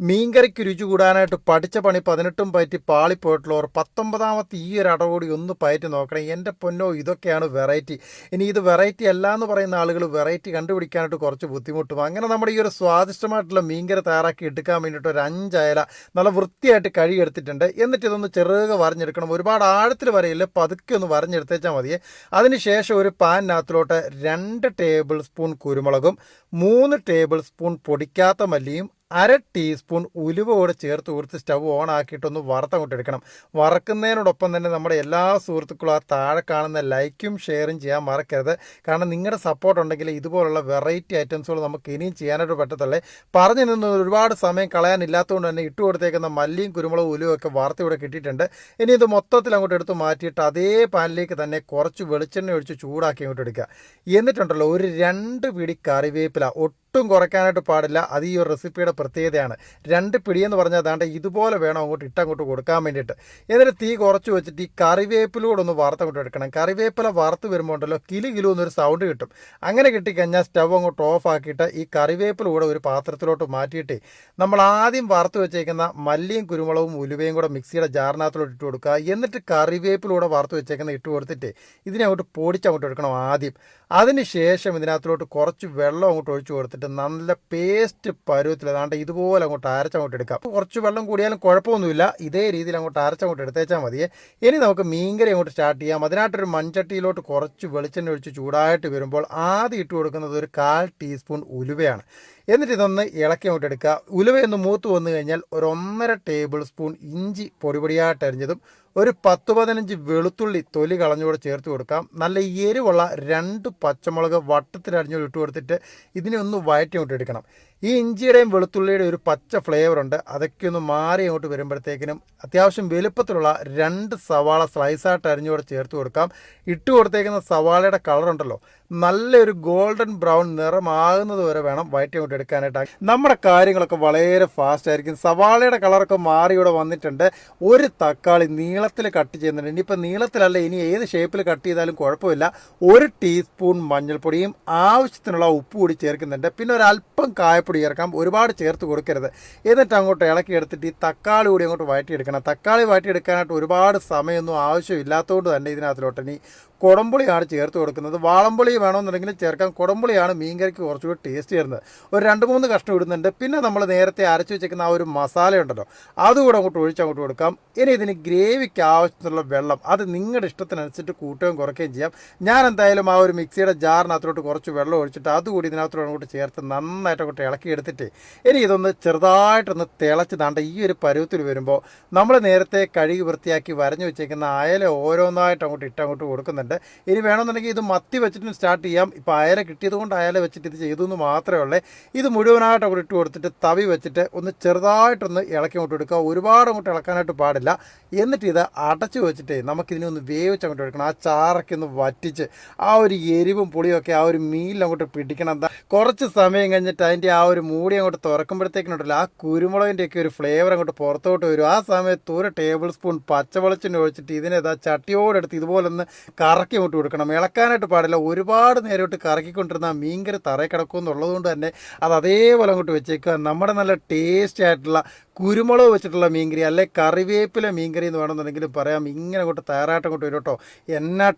മീൻകറിക്ക് രുചി കൂടാനായിട്ട് പഠിച്ച പണി പതിനെട്ടും പയറ്റി പാളിപ്പോയിട്ടുള്ളവർ പത്തൊമ്പതാമത്തെ ഈ ഒരു അടവോടി ഒന്ന് പയറ്റി നോക്കണം. എന്റെ പൊന്നോ ഇതൊക്കെയാണ് വെറൈറ്റി. ഇനി ഇത് വെറൈറ്റി അല്ല എന്ന് പറയുന്ന ആളുകൾ വെറൈറ്റി കണ്ടുപിടിക്കാനായിട്ട് കുറച്ച് ബുദ്ധിമുട്ടും. അങ്ങനെ നമ്മുടെ ഈ ഒരു സ്വാദിഷ്ടമായിട്ടുള്ള മീൻകറി തയ്യാറാക്കി എടുക്കാൻ വേണ്ടിയിട്ട് ഒരു അഞ്ചയല നല്ല വൃത്തിയായിട്ട് കഴുകിയെടുത്തിട്ടുണ്ട്. എന്നിട്ട് ഇതൊന്ന് ചെറുക വരഞ്ഞെടുക്കണം. ഒരുപാട് ആഴത്തിൽ വരയില്ല. പതുക്കെ ഒന്ന് വരഞ്ഞെടുത്തേച്ചാൽ മതിയെ. അതിനുശേഷം ഒരു പാനിനകത്തിലോട്ട് രണ്ട് ടേബിൾ സ്പൂൺ കുരുമുളകും മൂന്ന് ടേബിൾ സ്പൂൺ പൊടിക്കാത്ത മല്ലിയും അര ടീസ്പൂൺ ഉലുവ കൂടെ ചേർത്ത് കൊടുത്ത് സ്റ്റവ് ഓൺ ആക്കിയിട്ടൊന്ന് വറുത്തങ്ങോട്ട് എടുക്കണം വറക്കുന്നതിനോടൊപ്പം തന്നെ നമ്മുടെ എല്ലാ സുഹൃത്തുക്കളും ആ താഴെ കാണുന്ന ലൈക്കും ഷെയറും ചെയ്യാൻ മറക്കരുത്. കാരണം നിങ്ങളുടെ സപ്പോർട്ട് ഉണ്ടെങ്കിൽ ഇതുപോലുള്ള വെറൈറ്റി ഐറ്റംസുകൾ നമുക്ക് ഇനിയും ചെയ്യാനായിട്ട് പറ്റത്തുള്ളേ. പറഞ്ഞു നിന്ന് ഒരുപാട് സമയം കളയാനില്ലാത്തതുകൊണ്ട് തന്നെ ഇട്ട് കൊടുത്തേക്കുന്ന മല്ലിയും കുരുമുളകും ഉലുവും ഒക്കെ വറുത്ത് ഇവിടെ കിട്ടിയിട്ടുണ്ട്. ഇനി ഇത് മൊത്തത്തിൽ അങ്ങോട്ട് എടുത്ത് മാറ്റിയിട്ട് അതേ പാനിലേക്ക് തന്നെ കുറച്ച് വെളിച്ചെണ്ണ ഒഴിച്ച് ചൂടാക്കി അങ്ങോട്ട് എടുക്കുക. എന്നിട്ടുണ്ടല്ലോ ഒരു രണ്ട് പിടി കറിവേപ്പില ഒട്ടും കുറയ്ക്കാനായിട്ട് പാടില്ല. അത് ഈ ഒരു റെസിപ്പിയുടെ പ്രത്യേകതയാണ്. രണ്ട് പിടിയെന്ന് പറഞ്ഞാൽ അതാണ്ട് ഇതുപോലെ വേണം അങ്ങോട്ട് ഇട്ടങ്ങോട്ട് കൊടുക്കാൻ വേണ്ടിയിട്ട്. എന്നിട്ട് തീ കുറച്ച് വെച്ചിട്ട് ഈ കറിവേപ്പിലൂടെ ഒന്ന് വറുത്തങ്ങോട്ട് എടുക്കണം. കറിവേപ്പില വാർത്ത് വരുമ്പോൾ ഉണ്ടല്ലോ കിലു കിലു എന്നൊരു സൗണ്ട് കിട്ടും. അങ്ങനെ കിട്ടിക്കഴിഞ്ഞാൽ സ്റ്റവ് അങ്ങോട്ട് ഓഫ് ആക്കിയിട്ട് ഈ കറിവേപ്പില കൂടെ ഒരു പാത്രത്തിലോട്ട് മാറ്റിയിട്ട് നമ്മൾ ആദ്യം വാർത്ത് വെച്ചേക്കുന്ന മല്ലിയും കുരുമുളകും ഉലുവയും കൂടെ മിക്സിയുടെ ജാറിനകത്തോട്ട് ഇട്ട് കൊടുക്കുക. എന്നിട്ട് കറിവേപ്പിലൂടെ വാർത്ത് വെച്ചേക്കുന്ന ഇട്ട് കൊടുത്തിട്ട് ഇതിനെ അങ്ങോട്ട് പൊടിച്ചങ്ങോട്ട് എടുക്കണം ആദ്യം. അതിനുശേഷം ശേഷം ഇതിനകത്തോട്ട് കുറച്ച് വെള്ളം അങ്ങോട്ട് ഒഴിച്ചു കൊടുത്തിട്ട് നല്ല പേസ്റ്റ് പരുവത്തിൽ അതാണ്ട് ഇതുപോലെ അങ്ങോട്ട് അരച്ചങ്ങോട്ട് എടുക്കാം. കുറച്ച് വെള്ളം കൂടിയാലും കുഴപ്പമൊന്നുമില്ല. ഇതേ രീതിയിൽ അങ്ങോട്ട് അരച്ചങ്ങോട്ട് എടുത്തേച്ചാൽ മതിയെ. ഇനി നമുക്ക് മീൻകറി അങ്ങോട്ട് സ്റ്റാർട്ട് ചെയ്യാം. അതിനായിട്ടൊരു മൺചട്ടിയിലോട്ട് കുറച്ച് വെളിച്ചെണ്ണ ഒഴിച്ച് ചൂടായിട്ട് വരുമ്പോൾ ആദ്യം ഇട്ട് കൊടുക്കുന്നത് ഒരു കാൽ ടീസ്പൂൺ ഉലുവയാണ്. എന്നിട്ട് ഇതൊന്ന് ഇളക്കി അങ്ങോട്ട് എടുക്കുക. ഉലുവയൊന്ന് മൂത്ത് വന്നു കഴിഞ്ഞാൽ ഒരു ഒന്നര ടേബിൾ സ്പൂൺ ഇഞ്ചി പൊടിപൊടിയായിട്ട് അരിഞ്ഞതും ഒരു പത്ത് പതിനഞ്ച് വെളുത്തുള്ളി തൊലി കളഞ്ഞുകൂടെ ചേർത്ത് കൊടുക്കാം. നല്ല എരിവുള്ള രണ്ട് പച്ചമുളക് വട്ടത്തിൽ അരിഞ്ഞുകൂടെ ഇട്ട് കൊടുത്തിട്ട് ഇതിനെ ഒന്ന് വയറ്റി കൊണ്ടെടുക്കണം ഈ ഇഞ്ചിയുടെയും വെളുത്തുള്ളിയുടെ ഒരു പച്ച ഫ്ലേവർ ഉണ്ട്. അതൊക്കെ ഒന്ന് മാറി അങ്ങോട്ട് വരുമ്പോഴത്തേക്കിനും അത്യാവശ്യം വലുപ്പത്തിലുള്ള രണ്ട് സവാള സ്ലൈസായിട്ട് അരിഞ്ഞുകൂടെ ചേർത്ത് കൊടുക്കാം. ഇട്ട് കൊടുത്തേക്കുന്ന സവാളയുടെ കളറുണ്ടല്ലോ നല്ലൊരു ഗോൾഡൻ ബ്രൗൺ നിറമാകുന്നത് വരെ വേണം വയറ്റി അങ്ങോട്ട് എടുക്കാനായിട്ട്. നമ്മുടെ കാര്യങ്ങളൊക്കെ വളരെ ഫാസ്റ്റ് ആയിരിക്കും. സവാളയുടെ കളറൊക്കെ മാറി ഇവിടെ വന്നിട്ടുണ്ട്. ഒരു തക്കാളി നീളത്തിൽ കട്ട് ചെയ്യുന്നുണ്ട്. ഇനിയിപ്പോൾ നീളത്തിലല്ല ഇനി ഏത് ഷേപ്പിൽ കട്ട് ചെയ്താലും കുഴപ്പമില്ല. ഒരു ടീസ്പൂൺ മഞ്ഞൾപ്പൊടിയും ആവശ്യത്തിനുള്ള ഉപ്പ് കൂടി ചേർക്കുന്നുണ്ട്. പിന്നെ ഒരല്പം അല്പം കായപ്പൊടി ചേർക്കാം ഒരുപാട് ചേർത്ത് കൊടുക്കരുത്. എന്നിട്ട് അങ്ങോട്ട് ഇളക്കി എടുത്തിട്ട് ഈ തക്കാളി കൂടി അങ്ങോട്ട് വഴറ്റിയെടുക്കണം. തക്കാളി വഴറ്റിയെടുക്കാനായിട്ട് ഒരുപാട് സമയമൊന്നും ആവശ്യമില്ലാത്തതുകൊണ്ട് തന്നെ ഇതിനകത്തിലോട്ട് ഇനി കുടംപുളിയാണ് ചേർത്ത് കൊടുക്കുന്നത്. വാളംപുളി വേണമെന്നുണ്ടെങ്കിൽ ചേർക്കാം. കുടംപുളിയാണ് മീൻകറിക്ക് കുറച്ചുകൂടി ടേസ്റ്റ് ചേരുന്നത്. ഒരു രണ്ട് മൂന്ന് കഷ്ണം ഇടുന്നുണ്ട്. പിന്നെ നമ്മൾ നേരത്തെ അരച്ചു വെച്ചേക്കുന്ന ആ ഒരു മസാല ഉണ്ടല്ലോ അതുകൂടെ അങ്ങോട്ട് ഒഴിച്ച് അങ്ങോട്ട് കൊടുക്കാം. ഇനി ഇതിന് ഗ്രേവിക്ക് ആവശ്യത്തിനുള്ള വെള്ളം അത് നിങ്ങളുടെ ഇഷ്ടത്തിനനുസരിച്ച് കൂട്ടുകയും കുറയ്ക്കുകയും ചെയ്യാം. ഞാൻ എന്തായാലും ആ ഒരു മിക്സിയുടെ ജാറിനകത്തോട്ട് കുറച്ച് വെള്ളം ഒഴിച്ചിട്ട് അതുകൂടി ഇതിനകത്തോട്ട് അങ്ങോട്ട് ചേർത്ത് നന്നായിട്ട് അങ്ങോട്ട് ഇളക്കി എടുത്തിട്ട് ഇനി ഇതൊന്ന് ചെറുതായിട്ടൊന്ന് തിളച്ച് താണ്ട ഈ ഒരു പരുവത്തിൽ വരുമ്പോൾ നമ്മൾ നേരത്തെ കഴുകി വൃത്തിയാക്കി വരഞ്ഞു വെച്ചേക്കുന്ന അയല ഓരോന്നായിട്ട് അങ്ങോട്ട് ഇട്ട് അങ്ങോട്ട് കൊടുക്കുന്നുണ്ട്. ഇനി വേണമെന്നുണ്ടെങ്കിൽ ഇത് മത്തി വെച്ചിട്ടും സ്റ്റാർട്ട് ചെയ്യാം. ഇപ്പോൾ അയല കിട്ടിയത് കൊണ്ട് അയല വെച്ചിട്ട് ഇത് ചെയ്തു എന്ന് മാത്രമേ ഉള്ളൂ. ഇത് മുഴുവനായിട്ട് അങ്ങോട്ട് ഇട്ട് കൊടുത്തിട്ട് തവി വെച്ചിട്ട് ഒന്ന് ചെറുതായിട്ടൊന്ന് ഇളക്കി അങ്ങോട്ട് എടുക്കുക. ഒരുപാട് അങ്ങോട്ട് ഇളക്കാനായിട്ട് പാടില്ല. എന്നിട്ട് ഇത് അടച്ചു വെച്ചിട്ട് നമുക്കിതിനെ ഒന്ന് വേവിച്ച് അങ്ങോട്ട് എടുക്കണം. ആ ചാറൊക്കെ ഒന്ന് വറ്റിച്ച് ആ ഒരു എരിവും പുളിയൊക്കെ ആ ഒരു മീനിൽ അങ്ങോട്ട് പിടിക്കണം. എന്താ കുറച്ച് സമയം കഴിഞ്ഞിട്ട് അതിന്റെ ആ ഒരു മൂടി അങ്ങോട്ട് തുറക്കുമ്പോഴത്തേക്കിനുണ്ടല്ലോ ആ കുരുമുളകിന്റെയൊക്കെ ഒരു ഫ്ലേവർ അങ്ങോട്ട് പുറത്തോട്ട് വരും. ആ സമയത്ത് ഒരു ടേബിൾ സ്പൂൺ പച്ചവെളിച്ചെണ്ണ ഒഴിച്ചിട്ട് ഇതിനെ ഇതാ ചട്ടിയോടെടുത്ത് ഇതുപോലെ ഒന്ന് കറക്കി അങ്ങോട്ട് കൊടുക്കണം. ഇളക്കാനായിട്ട് പാടില്ല. ഒരുപാട് നേരോട്ട് കറക്കിക്കൊണ്ടിരുന്ന മീൻകറി തറയിൽ കിടക്കും എന്നുള്ളതുകൊണ്ട് തന്നെ അത് അതേപോലെ അങ്ങോട്ട് വെച്ചേക്കുക. നമ്മുടെ നല്ല ടേസ്റ്റി ആയിട്ടുള്ള കുരുമുളക് വെച്ചിട്ടുള്ള മീൻകറി അല്ലെ കറിവേപ്പില മീൻകറി എന്ന് വേണമെന്നുണ്ടെങ്കിൽ പറയാം. ഇങ്ങനെ അങ്ങോട്ട് തയ്യാറായിട്ട് അങ്ങോട്ട് വരും കേട്ടോ. എന്നാ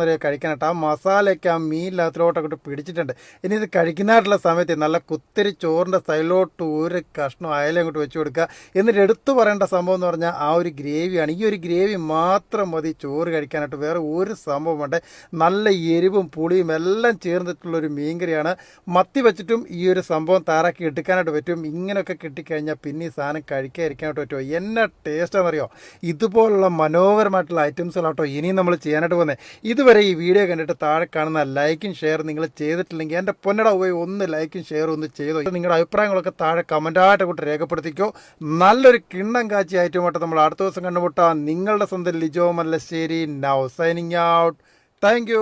പറയുക കഴിക്കാനായിട്ട്. ആ മസാലയൊക്കെ ആ മീനിനകത്തിലോട്ട് അങ്ങോട്ട് പിടിച്ചിട്ടുണ്ട്. ഇനി ഇത് കഴിക്കുന്നതായിട്ടുള്ള സമയത്ത് നല്ല കുത്തിരി ചോറിന്റെ സൈഡിലോട്ട് ഒരു കഷ്ണം അയല അങ്ങോട്ട് വെച്ച് കൊടുക്കുക. എന്നിട്ട് എടുത്തു പറയേണ്ട സംഭവം എന്ന് പറഞ്ഞാൽ ആ ഒരു ഗ്രേവിയാണ്. ഈ ഒരു ഗ്രേവി മാത്രം മതി ചോറ് കഴിക്കാനായിട്ട്. വേറെ ഒരു സംഭവം വേണ്ട. നല്ല എരിവും പുളിയും എല്ലാം ചേർന്നിട്ടുള്ളൊരു മീൻകറിയാണ്. മത്തി വെച്ചിട്ടും ഈ ഒരു സംഭവം തയ്യാറാക്കി എടുക്കാനായിട്ട് പറ്റും. ഇങ്ങനെയൊക്കെ കിട്ടിക്കഴിഞ്ഞാൽ പിന്നെ ഈ സാധനം കഴിക്കാതിരിക്കാനായിട്ട് പറ്റുമോ? എന്നാ ടേസ്റ്റാണെന്നറിയോ ഇതുപോലുള്ള മനോഹരമായിട്ടുള്ള ഐറ്റംസുകളാട്ടോ ഇനിയും നമ്മൾ ചെയ്യാനായിട്ട് പോകുന്നത് ഇതുവരെ ഈ വീഡിയോ കണ്ടിട്ട് താഴെ കാണുന്ന ലൈക്കും ഷെയർ നിങ്ങൾ ചെയ്തിട്ടില്ലെങ്കിൽ എന്റെ പൊന്നട പോയി ഒന്ന് ലൈക്കും ഷെയറും ഒന്ന് ചെയ്തോ. നിങ്ങളുടെ അഭിപ്രായങ്ങളൊക്കെ താഴെ കമന്റായിട്ട് കൂട്ടി രേഖപ്പെടുത്തിക്കോ. നല്ലൊരു കിണ്ണം കാച്ചി ഐറ്റമായിട്ട് നമ്മൾ അടുത്ത ദിവസം കണ്ടുമുട്ടാം. നിങ്ങളുടെ സ്വന്തം Lijo Mallassery. Now signing out thank